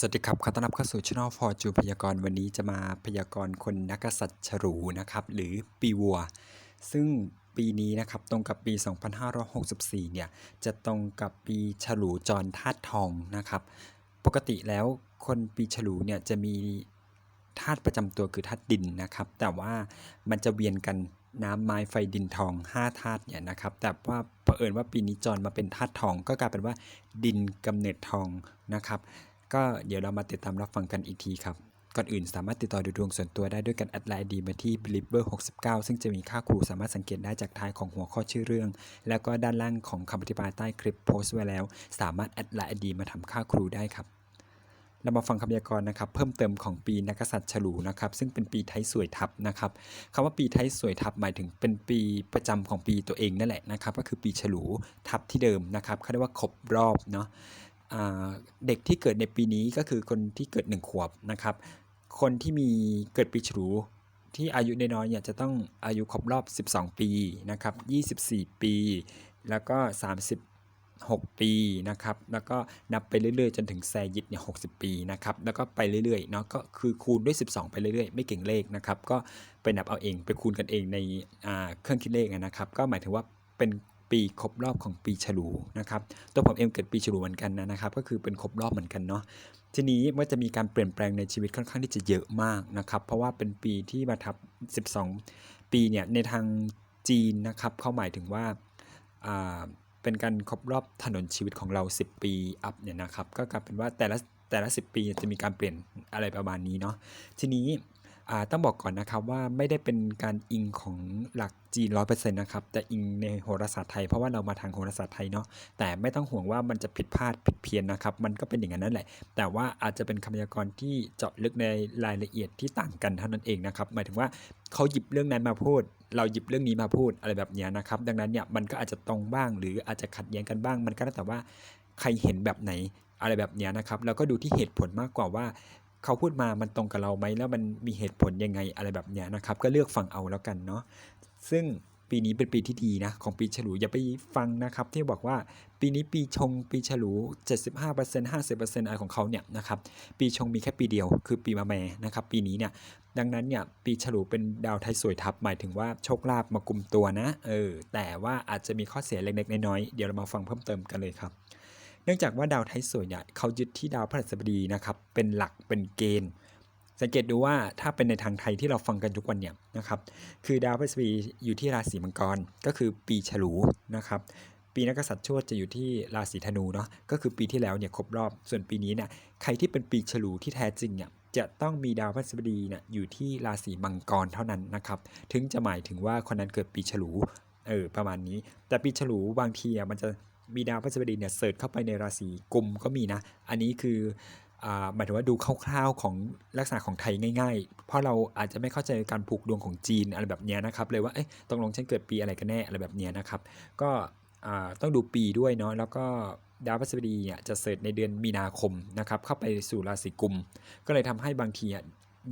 สวัสดีครับ ขอต้อนรับเข้าสู่ช่องฟอร์จูพยากรณ์วันนี้จะมาพยากรณ์คนนักกษัตริย์ฉลูนะครับ หรือปีวัว ซึ่งปีนี้นะครับตรงกับปี 2564 เนี่ย จะตรงกับปีฉลูจรธาตุทองนะครับ ปกติแล้วคนปีฉลูเนี่ยจะมีธาตุประจำตัวคือธาตุดินนะครับ แต่ว่ามันจะเวียนกันน้ำไม้ไฟดินทอง5ธาตุเนี่ยนะครับ แต่ว่าเผอิญว่าปีนี้จรมาเป็นธาตุทอง ก็กลายเป็นว่าดินกำเนิดทองนะครับ ก็เดี๋ยวเรามาติดตามรับฟังกันอีกทีครับ ก่อนอื่นสามารถติดต่อดูดวงส่วนตัวได้ด้วยการแอดไลน์ดีมาที่ believer 69 ซึ่งจะมีค่าครูสามารถสังเกตได้จากท้ายของหัวข้อชื่อเรื่อง แล้วก็ด้านล่างของคำอธิบายใต้คลิปโพสต์ไว้แล้ว สามารถแอดไลน์ดีมาทำค่าครูได้ครับเรามาฟังคำพยากรณ์นะครับเพิ่มเติมของปีนักษัตริย์ฉลูนะครับซึ่งเป็นปีไทยสวยทับนะครับคำว่าปีไทยสวยทับหมายถึงเป็นปีประจำของปีตัวเองนั่นแหละนะครับก็คือปีฉลูทับที่เดิมนะครับเขาเรียกว่าครบรอบเนาะ เด็กที่เกิดในปีนี้ก็คือคนที่เกิด 1 ขวบนะครับ คนที่มีเกิดปีฉลูที่อายุน้อยๆเนี่ยจะต้องอายุครบรอบ 12 ปีนะครับ 24 ปี แล้วก็ 36 ปีนะครับ แล้วก็นับไปเรื่อยๆ จนถึงแซยิดเนี่ย60 ปีนะครับ แล้วก็ไปเรื่อยๆเนาะก็คือคูณด้วย 12 ไปเรื่อยๆ ไม่เก่งเลขนะครับ ก็ไปนับเอาเองไปคูณกันเองในเครื่องคิดเลขนะครับ ก็หมายถึงว่าเป็น ปีครบรอบของปีฉลูนะครับตัวผมเองเกิดปีฉลูเหมือนกันนะครับ ก็คือเป็นครบรอบเหมือนกันเนาะทีนี้มันจะมีการเปลี่ยนแปลงในชีวิตค่อนข้างที่จะเยอะมากนะครับ เพราะว่าเป็นปีที่มาทับ 12 ปีเนี่ยในทางจีนนะครับเขาหมายถึงว่าอ่าเป็นการครบรอบถนนชีวิตของเรา 10 ปีอัพเนี่ยนะครับ ก็กลายเป็นว่าแต่ละแต่ละ 10 ปีจะมีการเปลี่ยนอะไรประมาณนี้เนาะทีนี้ อ่าต้องบอกก่อนนะครับว่าไม่ได้เป็นการอิงของหลักจีนร้อยเปอร์เซ็นต์นะครับแต่อิงในโหราศาสตร์ไทยเพราะว่าเรามาทางโหราศาสตร์ไทยเนาะแต่ไม่ต้องห่วงว่ามันจะผิดพลาดผิดเพี้ยนนะครับ มันก็เป็นอย่างนั้นนั่นแหละ แต่ว่าอาจจะเป็นคำพยากรณ์ที่เจาะลึกในรายละเอียดที่ต่างกันเท่านั้นเองนะครับหมายถึงว่าเขาหยิบเรื่องนั้นมาพูด เราหยิบเรื่องนี้มาพูดอะไรแบบนี้นะครับ ดังนั้นเนี่ยมันก็อาจจะตรงบ้าง หรืออาจจะขัดแย้งกันบ้าง มันก็แล้วแต่ว่าใครเห็นแบบไหนอะไรแบบนี้นะครับแล้วก็ดูที่เหตุผลมากกว่าว่า เขาพูดมามันตรงกับเราไหมแล้วมันมีเหตุผลยังไงอะไรแบบเนี้ยนะครับ ก็เลือกฟังเอาแล้วกันเนาะซึ่งปีนี้เป็นปีที่ดีนะ ของปีฉลูอย่าไปฟังนะครับ ที่บอกว่าปีนี้ปีชงปีฉลู 75% 50%อะไรของเขาเนี่ยนะครับปีชงมีแค่ปีเดียว คือปีมะแม่นะครับ ปีนี้เนี่ยดังนั้นเนี่ยปีฉลูเป็นดาวไทยสวยทับหมายถึงว่าโชคลาภมากลุ่มตัวนะเออแต่ว่าอาจจะมีข้อเสียเล็กๆน้อยๆเดี๋ยวเรามาฟังเพิ่มเติมกันเลยครับ นื่องจากว่าดาวไทยสวยเนี่ยเขายึดที่ดาวพฤหัสบดีนะครับเป็นหลักเป็นเกณฑ์ สังเกตดูว่าถ้าเป็นในทางไทยที่เราฟังกันทุกวันเนี่ยนะครับคือดาวพฤหัสบดีอยู่ที่ราศีมังกรก็คือปีฉลูนะครับปีนักกษัตริย์ชวดจะอยู่ที่ราศีธนูเนาะก็คือปีที่แล้วเนี่ยครบรอบส่วนปีนี้เนี่ยใครที่เป็นปีฉลูที่แท้จริงเนี่ยจะต้องมีดาวพฤหัสบดีเนี่ยอยู่ที่ราศีมังกรเท่านั้นนะครับถึงจะหมายถึงว่าคนนั้นเกิดปีฉลูเออประมาณนี้ แต่ปีฉลูบางทีอะมันจะ มีดาวพฤหัสบดีเนี่ยเสิร์ชเข้าไปในราศีกุมก็มีนะ อันนี้คืออ่าหมายถึงว่าดูคร่าวๆของลักษณะของไทยง่าย ๆ เพราะเราอาจจะไม่เข้าใจการผูกดวงของจีนอะไรแบบเนี้ยนะครับ เลยว่าเอ๊ะตกลงฉันเกิดปีอะไรกันแน่อะไรแบบเนี้ยนะครับ ก็อ่าต้องดูปีด้วยเนาะแล้วก็ดาวพฤหัสบดีเนี่ยจะเสิร์ชในเดือนมีนาคมนะครับเข้าไปสู่ราศีกุม ก็เลยทำให้บางทีอะ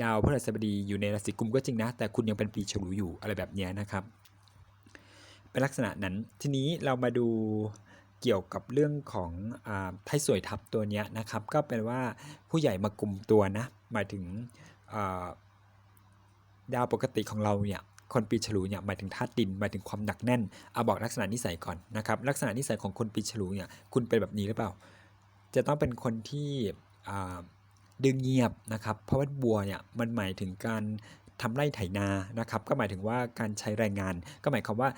ดาวพฤหัสบดีอยู่ในราศีกุมก็จริงนะ แต่คุณยังเป็นปีฉลูอยู่อะไรแบบเนี้ยนะครับ เป็นลักษณะนั้นทีนี้เรามาดู เกี่ยวกับเรื่องของอไทยสวยทับตัวนี้นะครับ ก็เป็นว่าผู้ใหญ่มากลุ่มตัวนะหมายถึงดาวปกติของเราเนี่ยคนปีฉลูเนี่ยหมายถึงธาตุดินหมายถึงความหนักแน่นเอาบอกลักษณะนิสัยก่อนนะครับลักษณะนิสัยของคนปีฉลูเนี่ยคุณเป็นแบบนี้หรือเปล่า จะต้องเป็นคนที่ดึงเงียบนะครับเพราะว่าบัวเนี่ยมันหมายถึงการทำไร่ไถนานะครับก็หมายถึงว่าการใช้แรงงาน ก็หมายความว่า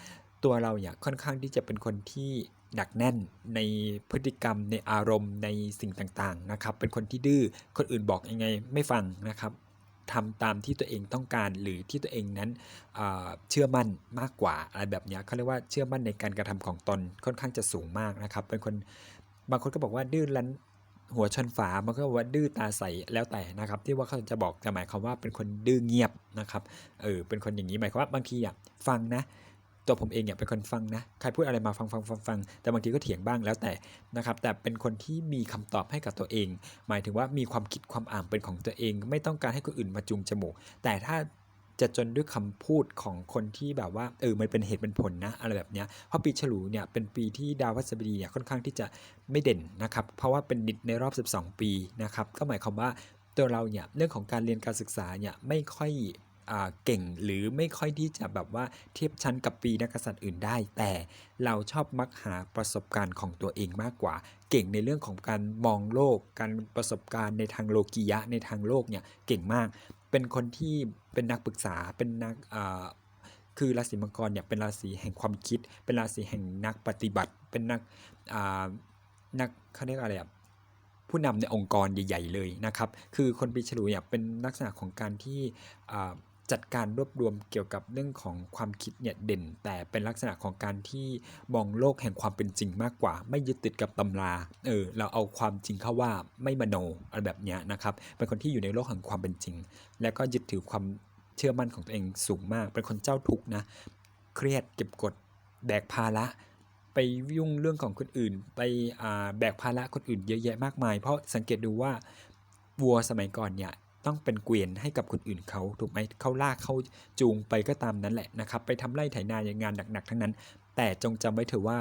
ตัวเราเนี่ยค่อนข้างที่จะเป็นคนที่ หนักแน่นในพฤติกรรมในอารมณ์ในสิ่งต่างๆนะครับ เป็นคนที่ดื้อคนอื่นบอกยังไงไม่ฟังนะครับทำตามที่ตัวเองต้องการหรือที่ตัวเองนั้นเชื่อมั่นมากกว่าอะไรแบบนี้เขาเรียกว่าเชื่อมั่นในการกระทำของตนค่อนข้างจะสูงมากนะครับ เป็นคนบางคนก็บอกว่าดื้อรั้นหัวชนฝามันก็บอกว่าดื้อตาใสแล้วแต่นะครับ ที่ว่าเขาจะบอกจะหมายความว่าเป็นคนดื้อเงียบนะครับเออเป็นคนอย่างนี้หมายความว่าบางทีอะฟังนะ ตัวผมเองเนี่ยเป็นคนฟังนะใครพูดอะไรมาฟังฟังฟังฟังแต่บางทีก็เถียงบ้างแล้วแต่นะครับ แต่เป็นคนที่มีคำตอบให้กับตัวเอง หมายถึงว่ามีความคิดความอ่านเป็นของตัวเอง ไม่ต้องการให้คนอื่นมาจูงจมูก แต่ถ้าจะจนด้วยคำพูดของคนที่แบบว่าเออมันเป็นเหตุเป็นผลนะอะไรแบบเนี้ยเพราะปีฉลูเนี่ยเป็นปีที่ดาวพฤหัสบดีเนี่ยค่อนข้างที่จะไม่เด่นนะครับ เพราะว่าเป็นดิดในรอบ 12 ปีนะครับก็หมายความว่าตัวเราเนี่ยเรื่องของการเรียนการศึกษาเนี่ยไม่ค่อย เก่งหรือไม่ค่อยที่จะแบบว่าเทียบชั้นกับปีนักกษัตริย์อื่นได้ แต่เราชอบมักหาประสบการณ์ของตัวเองมากกว่า เก่งในเรื่องของการมองโลก การประสบการณ์ในทางโลกียะในทางโลกเนี่ยเก่งมาก เป็นคนที่เป็นนักปรึกษาเป็นนักคือราศีมังกรเนี่ยเป็นราศีแห่งความคิด เป็นราศีแห่งนักปฏิบัติ เป็นนักนักเขาเรียกอะไรอะผู้นำในองค์กรใหญ่ ๆ เลยนะครับ คือคนปีฉลูเนี่ยเป็นลักษณะของการที่ จัดการรวบรวมเกี่ยวกับเรื่องของความคิดเนี่ยเด่น แต่เป็นลักษณะของการที่มองโลกแห่งความเป็นจริงมากกว่า ไม่ยึดติดกับตำราเออเราเอาความจริงเข้าว่าไม่มโนอะไรแบบเนี้ยนะครับเป็นคนที่อยู่ในโลกแห่งความเป็นจริง แล้วก็ยึดถือความเชื่อมั่นของตัวเองสูงมาก เป็นคนเจ้าทุกข์นะเครียดเก็บกดแบกภาระไปยุ่งเรื่องของคนอื่น ไปแบกภาระคนอื่นเยอะแยะมากมาย เพราะสังเกตดูว่าวัวสมัยก่อนเนี่ย ต้องเป็นเกวียนให้กับคนอื่นเขาถูกไหมเขาลากเขาจูงไปก็ตามนั้นแหละนะครับ ไปทำไร่ไถนาอย่างงานหนักๆทั้งนั้น แต่จงจำไว้เถอะว่า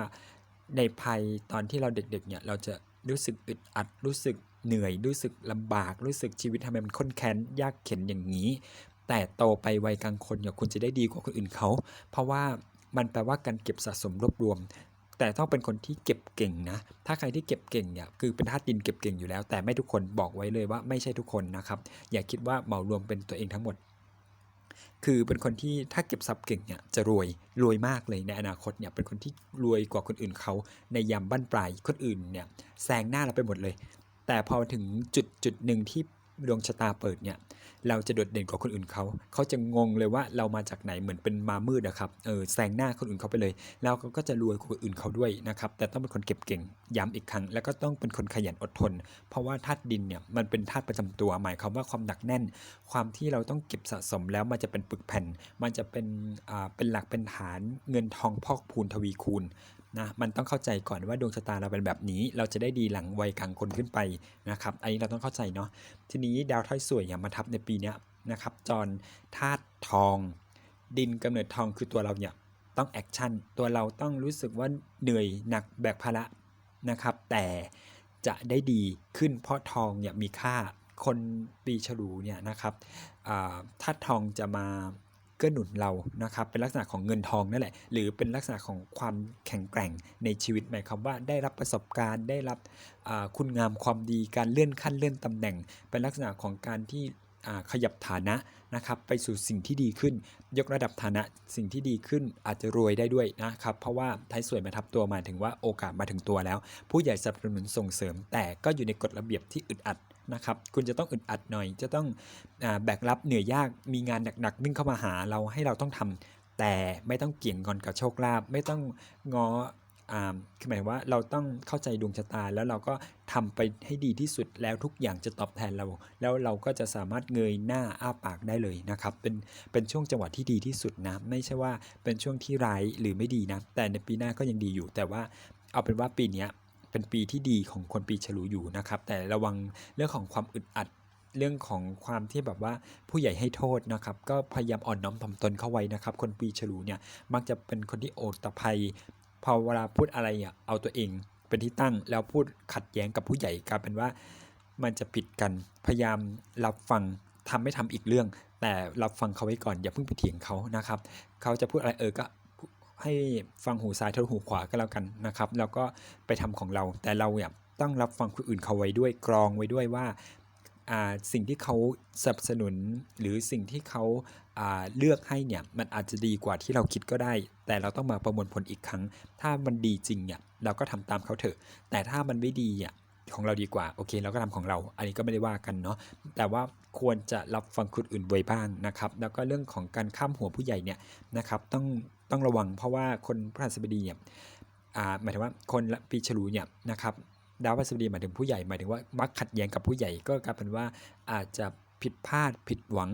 ในภัยตอนที่เราเด็กๆเนี่ยเราจะรู้สึกอึดอัดรู้สึกเหนื่อยรู้สึกลำบาก รู้สึกชีวิตทำไมมันข้นแค้นยากเข็นอย่างนี้ แต่โตไปวัยกลางคนเนี่ยคุณจะได้ดีกว่าคนอื่นเขา เพราะว่ามันแปลว่าการเก็บสะสมรวบรวม แต่ต้องเป็นคนที่เก็บเก่งนะ ถ้าใครที่เก็บเก่งเนี่ยคือเป็นธาตุดินเก็บเก่งอยู่แล้ว แต่ไม่ทุกคนบอกไว้เลยว่าไม่ใช่ทุกคนนะครับ อย่าคิดว่าเหมารวมเป็นตัวเองทั้งหมด คือเป็นคนที่ถ้าเก็บทรัพย์เก่งเนี่ยจะรวยรวยมากเลยในอนาคตเนี่ยเป็นคนที่รวยกว่าคนอื่นเขาในยามบั้นปลายคนอื่นเนี่ยแซงหน้าเราไปหมดเลย แต่พอถึงจุดจุดหนึ่งที่ ดวงชะตาเปิดเนี่ยเราจะโดดเด่นกว่าคนอื่นเขา เขาจะงงเลยว่าเรามาจากไหนเหมือนเป็นมามืดอะครับ เออแซงหน้าคนอื่นเขาไปเลย แล้วเขาก็จะรวยกว่าคนอื่นเขาด้วยนะครับ แต่ต้องเป็นคนเก็บเก่ง ย้ำอีกครั้ง แล้วก็ต้องเป็นคนขยันอดทน เพราะว่าธาตุดินเนี่ยมันเป็นธาตุประจำตัว หมายความว่าความหนักแน่น ความที่เราต้องเก็บสะสมแล้วมันจะเป็นปึกแผ่น มันจะเป็น อ่า เป็นหลักเป็นฐาน เงินทองพอกพูนทวีคูณ นะมันต้องเข้าใจก่อนว่าดวงชะตาเราเป็นแบบนี้ เราจะได้ดีหลังวัยกลางคนขึ้นไปนะครับอันนี้เราต้องเข้าใจเนาะทีนี้ดาวท้อยสวยอย่างมาทับในปีนี้นะครับจรธาตุทอง ดินกำเนิดทองคือตัวเราเนี่ยต้องแอคชั่นตัวเราต้องรู้สึกว่าเหนื่อยหนักแบกภาระนะครับ แต่จะได้ดีขึ้นเพราะทองเนี่ยมีค่าคนปีฉลูเนี่ยนะครับธาตุทองจะมา เกื้อหนุนเรานะครับเป็นลักษณะของเงินทองนั่นแหละ หรือเป็นลักษณะของความแข็งแกร่งในชีวิตหมายความว่าได้รับประสบการณ์ ได้รับคุณงามความดีการเลื่อนขั้นเลื่อนตำแหน่ง เป็นลักษณะของการที่ขยับฐานะนะครับไปสู่สิ่งที่ดีขึ้น ยกระดับฐานะสิ่งที่ดีขึ้นอาจจะรวยได้ด้วยนะครับ เพราะว่าท้ายสวยมาทับตัวมาถึงว่าโอกาสมาถึงตัวแล้ว ผู้ใหญ่สนับสนุนส่งเสริม แต่ก็อยู่ในกฎระเบียบที่อึดอัด นะครับ คุณจะต้องอึดอัดหน่อย จะต้องอแบกรับเหนื่อยยาก มีงานหนักๆวิ่งเข้ามาหาเราให้เราต้องทำแต่ไม่ต้องเกี่ยงงอนกับโชคลาภ ไม่ต้องง้ออ่าคือหมายว่าเราต้องเข้าใจดวงชะตา แล้วเราก็ทำไปให้ดีที่สุดแล้วทุกอย่างจะตอบแทนเรา แล้วเราก็จะสามารถเงยหน้าอ้าปากได้เลยนะครับ เป็นเป็นช่วงจังหวะที่ดีที่สุดนะ ไม่ใช่ว่าเป็นช่วงที่ร้ายหรือไม่ดีนะ แต่ในปีหน้าก็ยังดีอยู่ แต่ว่าเอาเป็นว่าปีนี้ เป็นปีที่ดีของคนปีฉลูอยู่นะครับ แต่ระวังเรื่องของความอึดอัดเรื่องของความที่แบบว่าผู้ใหญ่ให้โทษนะครับ ก็พยายามอ่อนน้อมถ่อมตนเข้าไว้นะครับ คนปีฉลูเนี่ยมักจะเป็นคนที่โอดตะภัยพอเวลาพูดอะไรอะเอาตัวเองเป็นที่ตั้งแล้วพูดขัดแย้งกับผู้ใหญ่กลายเป็นว่ามันจะผิดกันพยายามรับฟังทำไม่ทำอีกเรื่อง แต่รับฟังเขาไว้ก่อนอย่าเพิ่งไปเถียงเขานะครับ เขาจะพูดอะไรเออก็ ให้ฟังหูซ้ายทะลุหูขวาก็แล้วกันนะครับ แล้วก็ไปทำของเรา แต่เราเนี่ยต้องรับฟังคนอื่นเขาไว้ด้วยกรองไว้ด้วยว่าสิ่งที่เขาสนับสนุนหรือสิ่งที่เขาาเลือกให้เนี่ยมันอาจจะดีกว่าที่เราคิดก็ได้ แต่เราต้องมาประมวลผลอีกครั้ง ถ้ามันดีจริงเนี่ยเราก็ทำตามเขาเถอะ แต่ถ้ามันไม่ดีอะของเราดีกว่าโอเคเราก็ทำของเรา อันนี้ก็ไม่ได้ว่ากันเนาะแต่ว่าควรจะรับฟังคนอื่นไว้บ้างนะครับ แล้วก็เรื่องของการข้ามหัวผู้ใหญ่เนี่ยนะครับต้อง ต้องระวังเพราะว่าคนพระหัสบดีเนี่ยอ่าหมายถึงว่าคนปีฉลูเนี่ยนะครับดาวพฤหัสบดีหมายถึงผู้ใหญ่หมายถึงว่ามักขัดแย้งกับผู้ใหญ่ก็กลายเป็นว่าอาจจะผิดพลาดผิดหวัง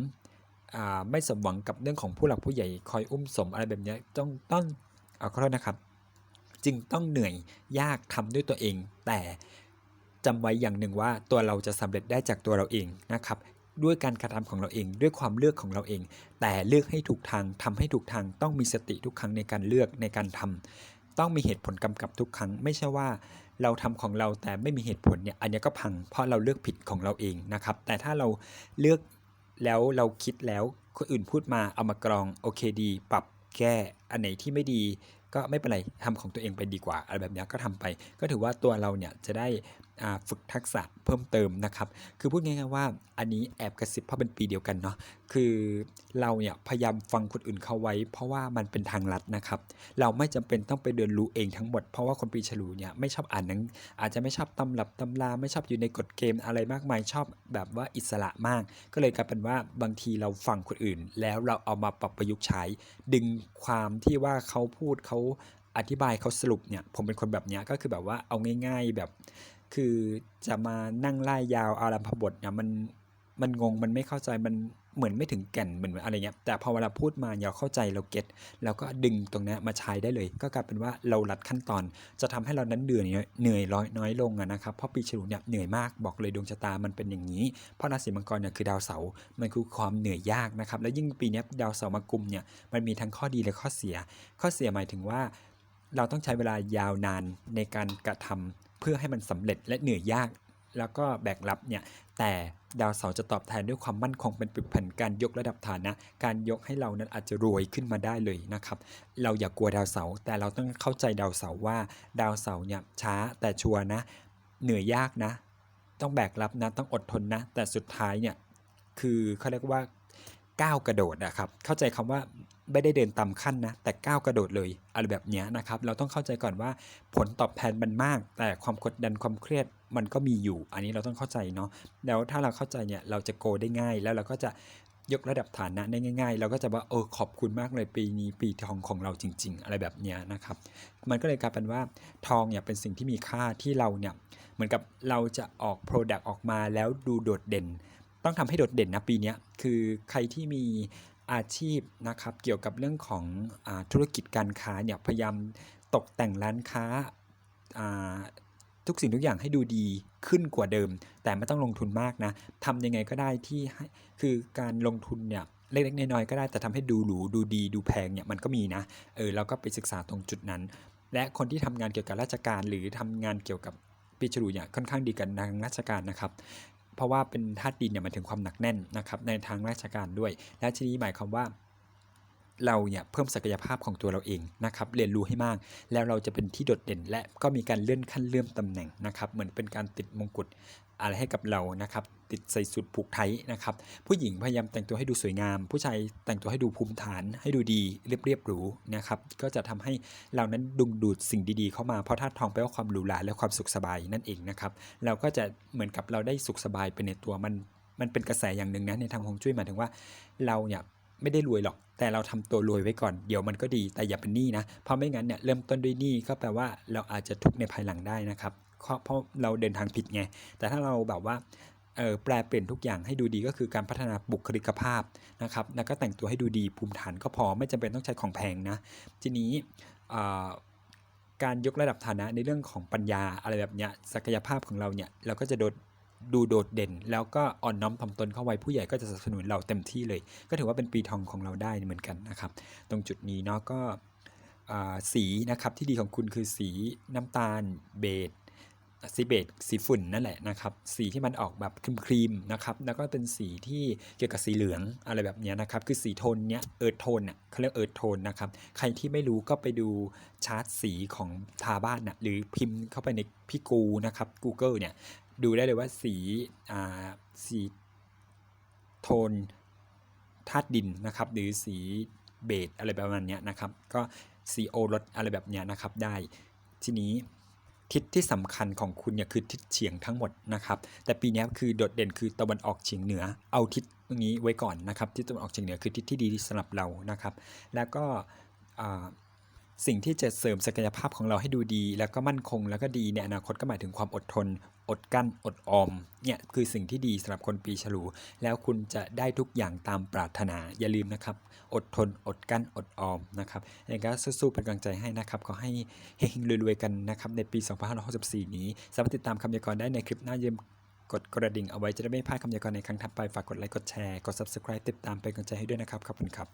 อ่าไม่สมหวังกับเรื่องของผู้หลักผู้ใหญ่คอยอุ้มสมอะไรแบบนี้ต้องต้องเอาขอโทษนะครับ จึงต้องเหนื่อยยากทำด้วยตัวเอง แต่จำไว้อย่างหนึ่งว่าตัวเราจะสำเร็จได้จากตัวเราเองนะครับ ด้วยการกระทำของเราเอง ด้วยความเลือกของเราเอง แต่เลือกให้ถูกทางทำให้ถูกทางต้องมีสติทุกครั้งในการเลือกในการทำต้องมีเหตุผลกำกับทุกครั้ง ไม่ใช่ว่าเราทำของเราแต่ไม่มีเหตุผลเนี่ยอันนี้ก็พังเพราะเราเลือกผิดของเราเองนะครับ แต่ถ้าเราเลือกแล้วเราคิดแล้วคนอื่นพูดมาเอามากรองโอเคดี ปรับแก้อันไหนที่ไม่ดีก็ไม่เป็นไรทำของตัวเองไปดีกว่าอะไรแบบนี้ก็ทำไป ก็ถือว่าตัวเราเนี่ยจะได้ ฝึกทักษะเพิ่มเติมนะครับ คือพูดง่ายๆว่าอันนี้แอบกระซิบเพราะเป็นปีเดียวกันเนาะ คือเราเนี่ยพยายามฟังคนอื่นเขาไว้ เพราะว่ามันเป็นทางลัดนะครับ เราไม่จำเป็นต้องไปเรียนรู้เองทั้งหมด เพราะว่าคนปีฉลูเนี่ยไม่ชอบอ่านหนัง อาจจะไม่ชอบตำรับตำราไม่ชอบอยู่ในกฎเกมอะไรมากมาย ชอบแบบว่าอิสระมาก ก็เลยกลายเป็นว่าบางทีเราฟังคนอื่น แล้วเราเอามาปรับประยุกต์ใช้ ดึงความที่ว่าเขาพูดเขาอธิบายเขาสรุปเนี่ยผมเป็นคนแบบเนี้ยก็คือแบบว่าเอาง่าย ๆแบบ คือจะมานั่งไล่ยาวอารัมพบทเนี่ยมันมันงงมันไม่เข้าใจมันเหมือนไม่ถึงแก่นเหมือนอะไรเงี้ยแต่พอเวลาพูดมาเราเข้าใจเราเก็ตเราก็ดึงตรงนี้มาใช้ได้เลย ก็กลายเป็นว่าเราลัดขั้นตอน จะทำให้เรานั้นเหนื่อยเหนื่อยน้อยน้อยลงนะครับเพราะปีฉลูเนี่ยเหนื่อยมากบอกเลยดวงชะตามันเป็นอย่างนี้ เพราะราศีมังกรเนี่ยคือดาวเสาร์มันคือความเหนื่อยยากนะครับแล้วยิ่งปีนี้ดาวเสาร์มากุมเนี่ยมันมีทั้งข้อดีและข้อเสีย ข้อเสียหมายถึงว่า เราต้องใช้เวลายาวนานในการกระทำ เพื่อให้มันสำเร็จและเหนื่อยยาก แล้วก็แบกรับเนี่ยแต่ดาวเสาร์จะตอบแทนด้วยความมั่นคงเป็นปึกแผ่นการยกระดับฐานะ การยกให้เรานั้นอาจจะรวยขึ้นมาได้เลยนะครับ เราอย่ากกลัวดาวเสาร์แต่เราต้องเข้าใจดาวเสาร์ว่า ดาวเสาร์เนี่ยช้าแต่ชัวร์นะ เหนื่อยยากนะ ต้องแบกรับนะต้องอดทนนะ แต่สุดท้ายเนี่ยคือเขาเรียกว่า ก้าวกระโดดอะครับ เข้าใจคำว่าไม่ได้เดินตามขั้นนะ แต่ก้าวกระโดดเลยอะไรแบบนี้นะครับ เราต้องเข้าใจก่อนว่าผลตอบแทนมันมาก แต่ความกดดันความเครียดมันก็มีอยู่ อันนี้เราต้องเข้าใจเนาะ แล้วถ้าเราเข้าใจเนี่ยเราจะโกได้ง่าย แล้วเราก็จะยกระดับฐานะได้ง่าย ๆ เราก็จะว่าเออขอบคุณมากเลยปีนี้ปีทองของเราจริง ๆ อะไรแบบนี้นะครับ มันก็เลยกลายเป็นว่าทองเนี่ยเป็นสิ่งที่มีค่าที่เราเนี่ยเหมือนกับเราจะออก Product ออกมาแล้วดูโดดเด่น ต้องทำให้โดดเด่นนะปีนี้คือใครที่มีอาชีพนะครับเกี่ยวกับเรื่องของอธุรกิจการค้าเนี่ยพยายามตกแต่งร้านค้าทุกสิ่งทุกอย่างให้ดูดีขึ้นกว่าเดิม แต่ไม่ต้องลงทุนมากนะทำยังไงก็ได้ที่คือการลงทุนเนี่ยเล็กๆน้อยๆก็ได้แต่ทำให้ดูหรูดูดีดูแพงเนี่ยมันก็มีนะเออเราก็ไปศึกษาตรงจุดนั้น และคนที่ทำงานเกี่ยวกับราชการหรือทำงานเกี่ยวกับปีฉลูเนี่ยค่อนข้างดีกันทางราชการนะครับ เพราะว่าเป็นธาตุดินเนี่ยมันถึงความหนักแน่นนะครับในทางราชการด้วย และทีนี้หมายความว่า เราเนี่ยเพิ่มศักยภาพของตัวเราเองนะครับเรียนรู้ให้มาก แล้วเราจะเป็นที่โดดเด่น และก็มีการเลื่อนขั้นเลื่อนตำแหน่งนะครับเหมือนเป็นการติดมงกุฎอะไรให้กับเรานะครับติดใส่สุดผูกไทยนะครับผู้หญิงพยายามแต่งตัวให้ดูสวยงาม ผู้ชายแต่งตัวให้ดูภูมิฐาน ให้ดูดีเรียบเรียบหรูนะครับก็จะทำให้เรานั้นดึงดูดสิ่งดีๆเข้ามาเพราะธาตุทองแปลว่าความหรูหราและความสุขสบายนั่นเองนะครับเราก็จะเหมือนกับเราได้สุขสบายไปในตัวมันมันเป็นกระแสอย่างหนึ่งนะในทางฮวงจุ้ยหมายถึงว่าเราเนี่ย ไม่ได้รวยหรอก แต่เราทำตัวรวยไว้ก่อน เดี๋ยวมันก็ดีแต่อย่าเป็นหนี้นะ เพราะไม่งั้นเนี่ยเริ่มต้นด้วยหนี้ก็แปลว่าเราอาจจะทุกข์ในภายหลังได้นะครับเพราะเราเดินทางผิดไง แต่ถ้าเราแบบว่าเออแปลเปลี่ยนทุกอย่างให้ดูดีก็คือการพัฒนาบุคลิกภาพนะครับแล้วก็แต่งตัวให้ดูดีภูมิฐานก็พอไม่จำเป็นต้องใช้ของแพงนะทีนี้การยกระดับฐานะในเรื่องของปัญญาอะไรแบบเนี้ยศักยภาพของเราเนี่ยเราก็จะโดด ดูโดดเด่น แล้วก็อ่อนน้อมถ่อมตนเข้าไว้ผู้ใหญ่ก็จะสนับสนุนเราเต็มที่เลย ก็ถือว่าเป็นปีทองของเราได้เหมือนกันนะครับ ตรงจุดนี้เนาะก็สีนะครับที่ดีของคุณคือสีน้ำตาลเบจสีเบจสีฝุ่นนั่นแหละนะครับสีที่มันออกแบบครีมๆนะครับแล้วก็เป็นสีที่เกี่ยวกับสีเหลืองอะไรแบบนี้นะครับคือสีโทนเนี้ยเอิร์ธโทนอะเขาเรียกเอิร์ธโทนนะครับใครที่ไม่รู้ก็ไปดูชาร์ตสีของทาบ้านนะหรือพิมพ์เข้าไปในพี่กูนะครับ Google เนี่ย ดูได้เลยว่าสีอ่าสีโทนธาตุดินนะครับ หรือสีเบจอะไรประมาณนี้นะครับ ก็สีโอรสอะไรแบบนี้นะครับได้ทีนี้ทิศที่สำคัญของคุณเนี่ยคือทิศเฉียงทั้งหมดนะครับ แต่ปีนี้คือโดดเด่นคือตะวันออกเฉียงเหนือ เอาทิศตรงนี้ไว้ก่อนนะครับทิศตะวันออกเฉียงเหนือคือทิศที่ดีสำหรับเรานะครับ แล้วก็อ่า สิ่งที่จะเสริมศักยภาพของเราให้ดูดี แล้วก็มั่นคงแล้วก็ดีในอนาคตก็หมายถึงความอดทน อดกั้นอดออมเนี่ยคือสิ่งที่ดีสำหรับคนปีฉลู แล้วคุณจะได้ทุกอย่างตามปรารถนาอย่าลืมนะครับ อดทน อดกั้นอดออมนะครับยังไงก็สู้ๆเป็นกำลังใจให้นะครับขอให้เฮงๆรวยๆกันนะครับในปี 2564 นี้สามารถติดตามคำยากรณ์ได้ในคลิปหน้าอย่าลืมกดกระดิ่งเอาไว้จะได้ไม่พลาดคำพยากรณ์ในครั้งถัดไปฝากกดไลค์กดแชร์กด subscribe ติดตามเป็นกำลังใจให้ด้วยนะครับขอบคุณครับ